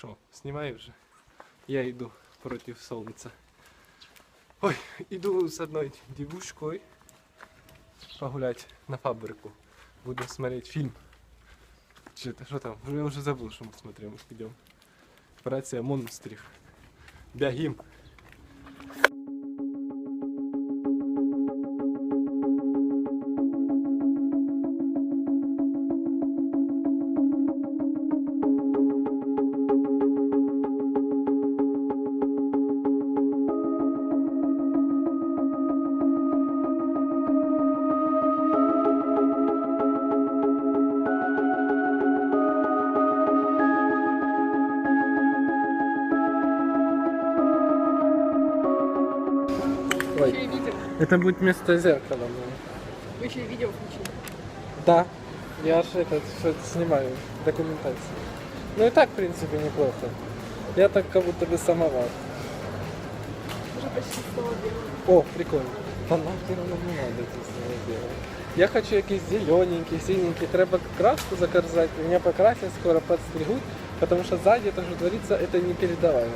Що, знімай вже. Я йду проти сонця. Ой, іду з одною девушкою погулять на фабрику. Буду смотреть фильм. Что-то, что там? Я уже забыл, что мы смотрим. Идем. Операция монстрів. Бягим. Это будет вместо зеркала. Вы еще и видео включили. Да. Я же это всё снимаю, документацию. Ну и так, в принципе, неплохо. Я так как будто бы самовар. Уже почти стало белым. О, прикольно. Та воно не надо саме делать. Я хочу якийсь зелененький, синенький. Треба краску заказать. Меня покрасят, скоро подстригут. Потому что сзади то, что творится, это непередаваемо.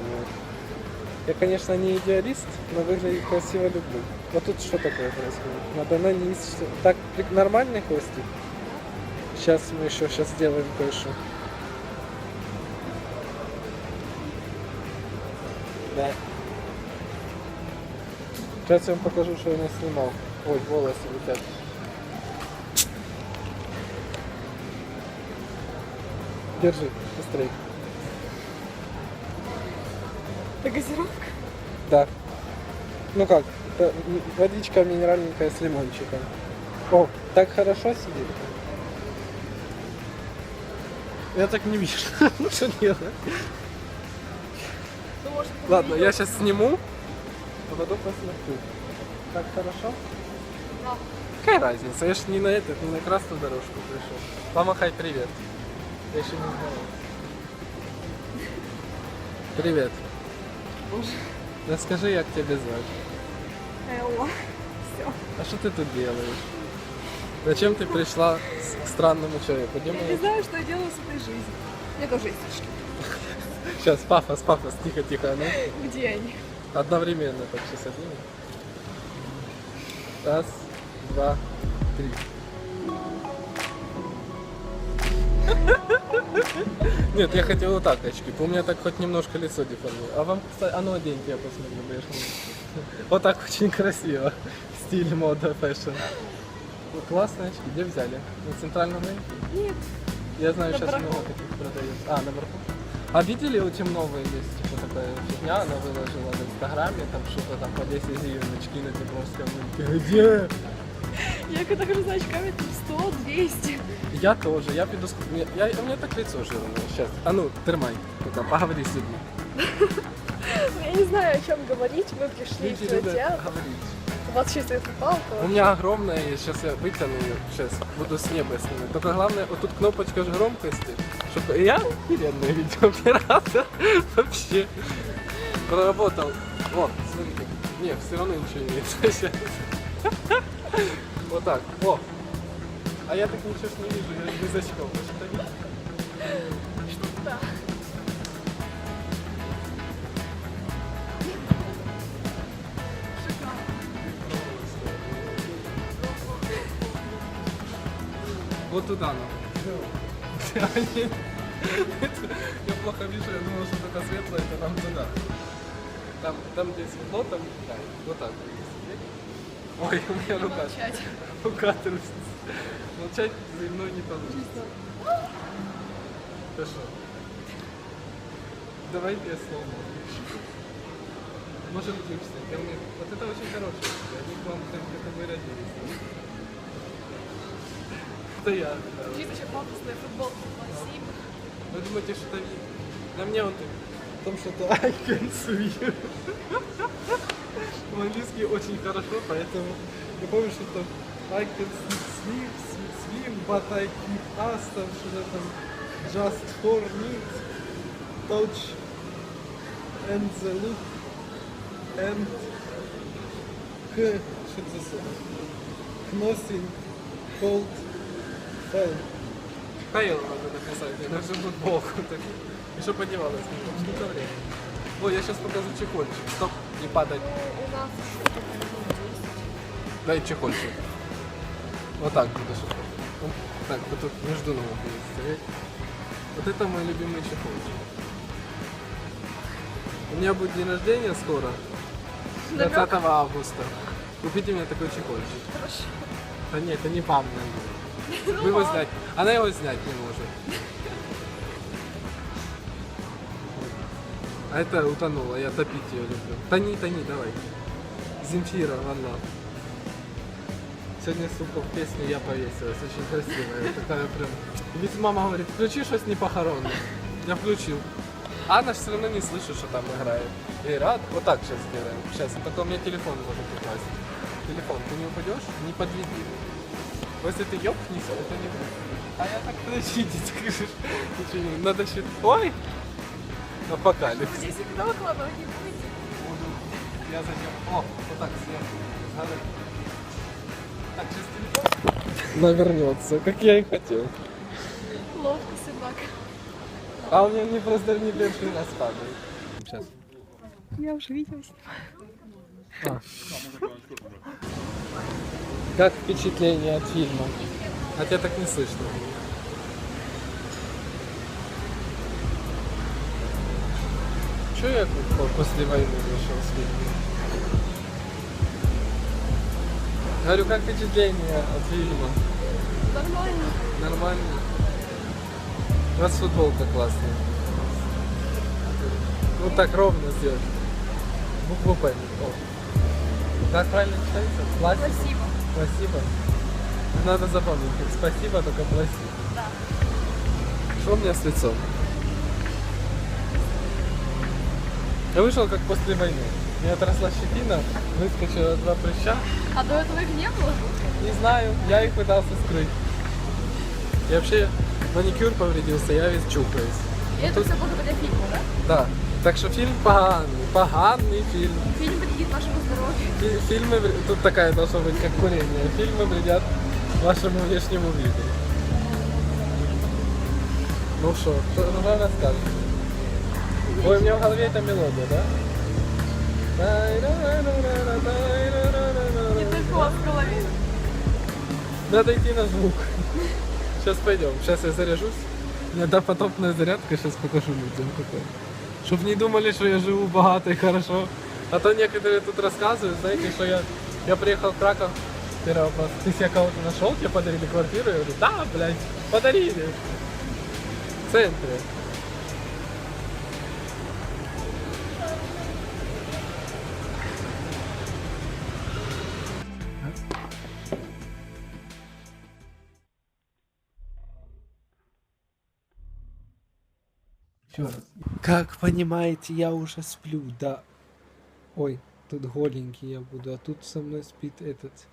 Я, конечно, не идеалист, но выглядит красиво люблю. Вот тут что такое происходит? Надо нанести. Так, при- нормальный хвостик? Сейчас мы еще сейчас сделаем кое-что. Да. Сейчас я вам покажу, что я не снимал. Ой, волосы летят. Держи, быстрей. Это газировка? Да. Ну как, м- водичка минеральненькая с лимончиком. О, так хорошо сидит. Я так не вижу. Ну что делать? Ну, Ладно, я сейчас сниму, а потом посмотрю. Так хорошо? Да. Какая разница? Я ж не на этот, не на красную дорожку пришел. Помахай привет. Я еще не знаю. Привет. Боже. Расскажи, как тебя звать. Элла. Все. А что ты тут делаешь? Зачем ты пришла к странному человеку? Где Я не знаю, что я делаю с этой жизнью. Мне тоже есть фишки. Сейчас, пафос, пафос, тихо, тихо. Ну, Где они? одновременно так сейчас одним. Раз, два, три. Нет, я хотел вот так очки. У меня так хоть немножко лицо деформирует. А вам, кстати, а ну оденьте, я посмотрю. не- Вот так очень красиво. Стиль, мода, фэшн. Ну, Классные очки. Где взяли? На центральном рынке? Нет. Я знаю, сейчас много таких продается. А, наверху. А видели, у Темновой есть типа такая фигня, она выложила в Инстаграме, там что-то там по 10 гривен очки на Днепровском рынке. Где? Я когда хожу за очками, там 100, 200. Я тоже, я пойду, с- я, я- у меня так лицо жирное сейчас. А ну, тримай, пока, поговори с людьми. Я не знаю, о чем говорить. Мы пришли в Люди любят кинотеатр. говорить. У вас чистая палка. У меня огромная, сейчас я вытяну ее, сейчас буду с неба снимать. Только главное, вот тут кнопочка же громкости, чтобы я охеренный видеооператор вообще проработал. О, смотрите, не, все равно ничего не видно сейчас. Вот так, о. А я так ничего ж не вижу, я без очков. Что-то. Вот туда нам. Я плохо вижу, я думал, что только светлое, это нам туда. Там, там где светло, там да, вот так. Ой, у меня рука. Рука трусится. Молчать за мной не получится. Хорошо. Давайте я слово. Может быть, ко мне. Вот это очень хорошее. Они к вам как это вы родились. Это я. Чисто еще пафосная футболка. Спасибо. Вы думаете, что это? На мне он. В том, что это I can swim. В-английски очень хорошо, поэтому я помню, что там I can swim, swim, swim, but I keep us, там что-то там just for me, touch and the look and к, что это за Nothing cold fell. Фейл надо написать, я даже футболку так. И что подевалась немножко, сколько времени? Ой, я сейчас покажу чехольчик. Стоп, не падать. У нас Дай чехольчик. Вот так будешь. Вот Так, вот тут между ног будет стоять. Вот это мой любимый чехольчик. У меня будет день рождения скоро. 20 августа. Купите мне такой чехольчик. Хорошо. Да нет, это не пам Вы его снять. Она его снять не может. А это утонула, я топить ее люблю. Тони, тони, давай. Земфира, ладно. Сегодня, сука, в песню я повесилась, очень красивая. Такая прям... Ведь мама говорит, включи что-то не похоронное. Я включил. А она все равно не слышит, что там играет. И рад. Вот так сейчас сделаем. Сейчас, только у меня телефон может упасть. Телефон, ты не упадешь? Не подведи. Если ты ёбнешься, это не будет. А я так подождите, скажешь. Ничего надо считать. Ой! Апокалипсис. Здесь окно около не будет. Я зачем? О, вот так сверху. Навернется, как я и хотел. Ловко, собака. А у меня не просто не первый раз падает. Сейчас. Я уже видела. А. Как впечатление от фильма? А тебя так не слышно. Че я после войны вышел с фильма? Говорю, как впечатление от фильма? Нормально. Нормально. У вас футболка классная. Вот так ровно сделать. Букву П. Как правильно читается? Пластик? Спасибо. Спасибо. Надо запомнить. Спасибо, только пластик. Да. Что у меня с лицом? Я вышел как после войны. Меня отросла щетина, выскочила два прыща. А до этого их не было? Не знаю, я их пытался скрыть. И вообще маникюр повредился, я весь чухаюсь. И это Тут- все благодаря фильму, да? Да. Так що фільм поганий, поганий фільм. Фильм вредит вашему здоровью. Фи- Фильмы, тут такая должна быть, как курение. Фильмы вредят вашему внешнему виду. Ну что, что ну, что расскажешь? Ой, у меня в голове эта мелодия, да? Не только у вас. Надо идти на звук. Сейчас пойдем. Сейчас я заряжусь. У меня допотопная зарядка, сейчас покажу людям какой. Чтоб не думали, что я живу богато и хорошо. А то некоторые тут рассказывают, знаете, что я, я приехал в Краков, первый вопрос, ты себе кого-то нашел, тебе подарили квартиру? Я говорю, да, блядь, подарили. В центре. Еще раз. Как понимаете, я уже сплю, да. Ой, тут голенький я буду, а тут со мной спит этот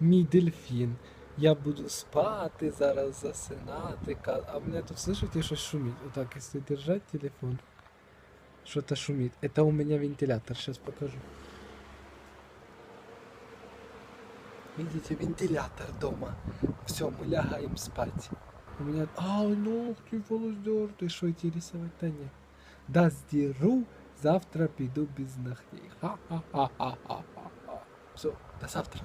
мій дельфін. Я буду спати зараз, засинати. А меня тут, слышите, что шумит? Вот так, если держать телефон, что-то шумит. Это у меня вентилятор, сейчас покажу. Видите, вентилятор дома. Все, мы лягаем спать. У меня... А, ногти полуздертый. Что идти рисовать? Да нет. Да сдеру, завтра приду без ногтей. Ха-ха-ха-ха-ха. Все, до завтра.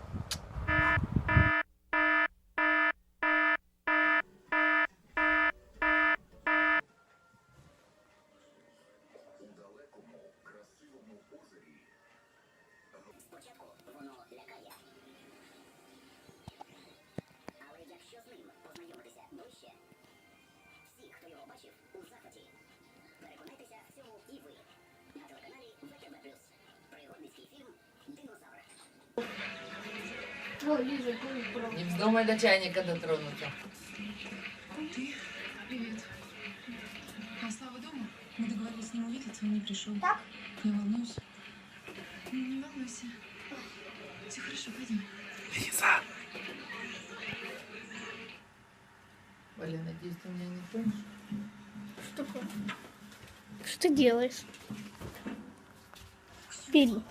всі, хто його бачив, у захваті. Переконайтеся в цьому і ви. На телеканалі ВТБ+. Пригодницький фільм «Динозавр». Не вздумай до чайника дотронуться. Привет. А Слава дома? Мы договорились с ним увидеться, он не пришел. Так? Я волнуюсь. Ну, Не волнуйся. Все хорошо, пойдем. Валя, надеюсь, ты меня не тронешь? Что такое? Что ты делаешь? Бери.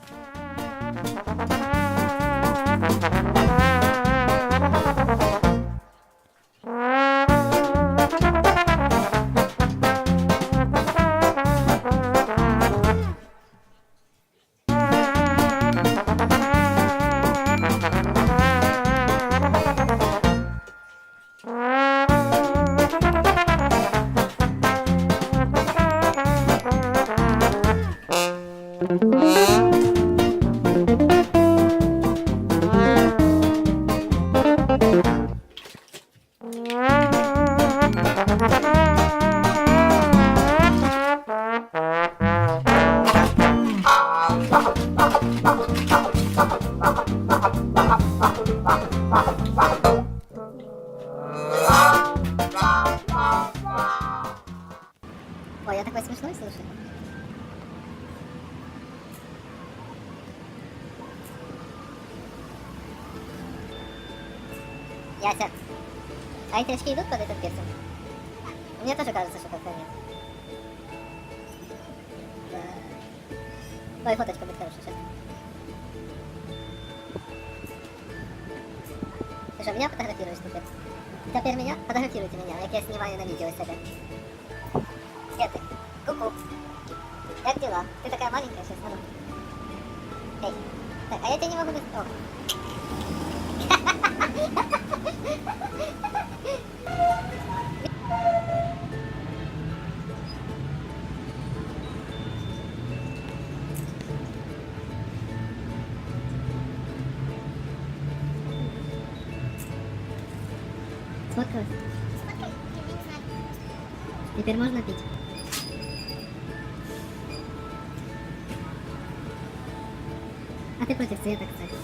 Ой, я такой смешной, слушай. Яся, а эти очки идут Слушай, меня фотографируешь теперь? Теперь меня? Фотографируйте меня, як я снимаю на видео себя. Где ты? Ку-ку. Как дела? Ты такая маленькая сейчас, ну. Эй. Так, а я тебя не могу... О. Сфоткалась? Теперь можно пить. А ти проти света, кстати.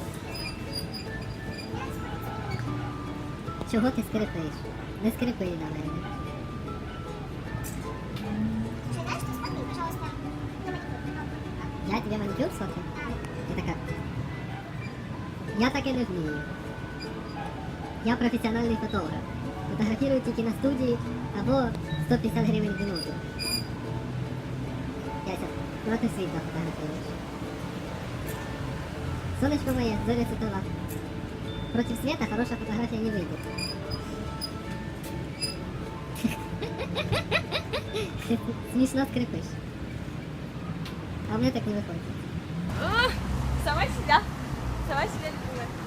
Чого ти скрипиш? Не скрипи на мене. Я тебе маникюр сфоткаю? Это как? Я так і не вмію. Я професіональний фотограф. Фотографірую тільки на студії або 150 гривень в минуту. Яся, проти світла фотографіруєш. Сонечко моє, зоря світова. Против света хорошая фотография не выйдет. Смешно скрипишь. А у меня так не выходит. Сама себя. Сама себя любимая.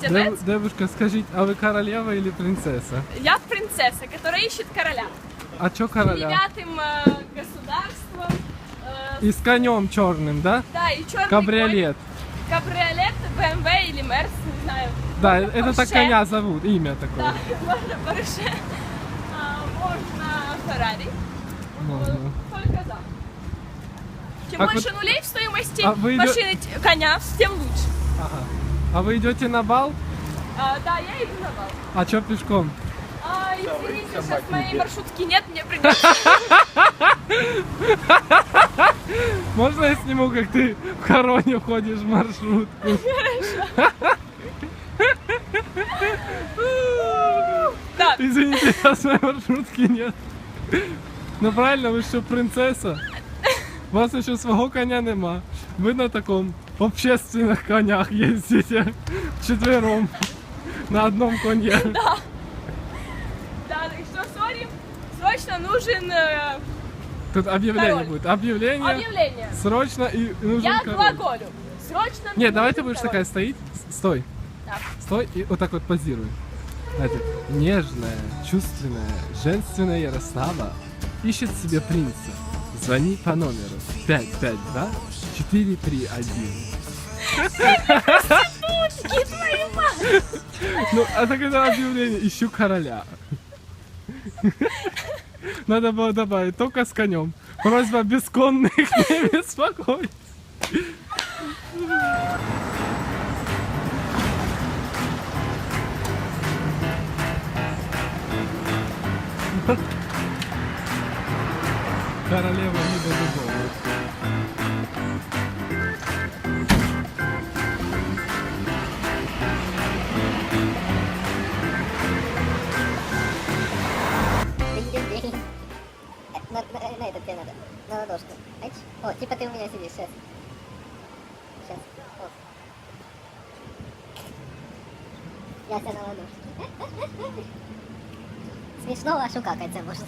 Тебе Дев- нравится? Девушка, скажіть, а ви королева или принцесса? Я принцесса, которая ищет короля. А чё короля? Девятым э, государством. э, И с конем черным, да? да, и черный Кабриолет. Кабриолет, БМВ или Мерс, не знаю. Да, Можно это так коня зовут, имя такое. Да, можно Порше. А, можно Феррари. Можно. Только за. Чем А больше вот- нулей в стоимости А вы машины коня, тем лучше. Ага. А вы идете на бал? А, да, я иду на бал. А чё пешком? А, извините, сейчас моей маршрутки нет, мне придется. Можно я сниму, как ты в хороне входишь в маршрутку? Да, Извините, сейчас моей маршрутки нет. Ну правильно, ви що принцеса? У вас еще свого коня нема. Ви на таком общественных конях ездите четвером на одном коне. да, так что, сори, срочно нужен э, Тут объявление Король. будет. Объявление. объявление. Срочно и нужен Я король. глаголю. Срочно Нет, давай ты будешь король. такая стоить. С- Стой. Так. Стой и вот так вот позируй. Знаете, нежная, чувственная, женственная Ярослава ищет себе принца. Звони по номеру 552 431. Ну, а так это объявление. Ищу короля. Надо было добавить только с конем. Просьба бесконных не беспокоить. Королева не. Динь-динь-динь. На, на, на этот тебе надо. На ладошку. Айч. О, типа ты у меня сидишь. Сейчас. Сейчас. О. Я тебя на ладошку. Смешно, шукакать це можна.